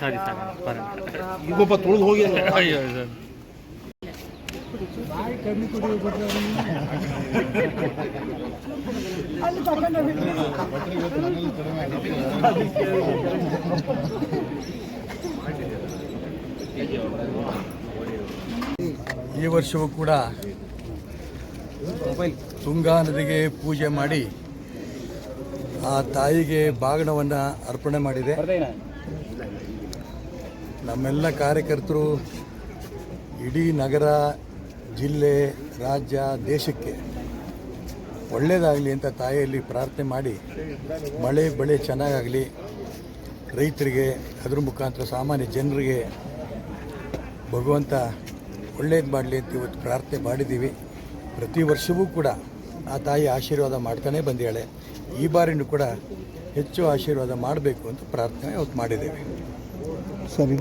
ಸಾರಿ ಈಗೊಬ್ಬ ತುಳಿದು ಹೋಗಿ ಈ ವರ್ಷವೂ ಕೂಡ ತುಂಗಾ ನದಿಗೆ ಪೂಜೆ ಮಾಡಿ ಆ ತಾಯಿಗೆ ಬಾಗಣವನ್ನು ಅರ್ಪಣೆ ಮಾಡಿದೆ. ನಮ್ಮೆಲ್ಲ ಕಾರ್ಯಕರ್ತರು ಇಡೀ ನಗರ, ಜಿಲ್ಲೆ, ರಾಜ್ಯ, ದೇಶಕ್ಕೆ ಒಳ್ಳೆಯದಾಗಲಿ ಅಂತ ತಾಯಿಯಲ್ಲಿ ಪ್ರಾರ್ಥನೆ ಮಾಡಿ, ಮಳೆ, ಬೆಳೆ ಚೆನ್ನಾಗಾಗಲಿ, ರೈತರಿಗೆ, ಅದ್ರ ಮುಖಾಂತರ ಸಾಮಾನ್ಯ ಜನರಿಗೆ ಭಗವಂತ ಒಳ್ಳೇದು ಮಾಡಲಿ ಅಂತ ಇವತ್ತು ಪ್ರಾರ್ಥನೆ ಮಾಡಿದ್ದೀವಿ. ಪ್ರತಿ ವರ್ಷವೂ ಕೂಡ ಆ ತಾಯಿ ಆಶೀರ್ವಾದ ಮಾಡ್ತಾನೆ ಬಂದಿದ್ದಾಳೆ. ಈ ಬಾರಿನೂ ಕೂಡ ಹೆಚ್ಚು ಆಶೀರ್ವಾದ ಮಾಡಬೇಕು ಅಂತ ಪ್ರಾರ್ಥನೆ ಅವತ್ತು ಮಾಡಿದ್ದೇವೆ. ಸರಿ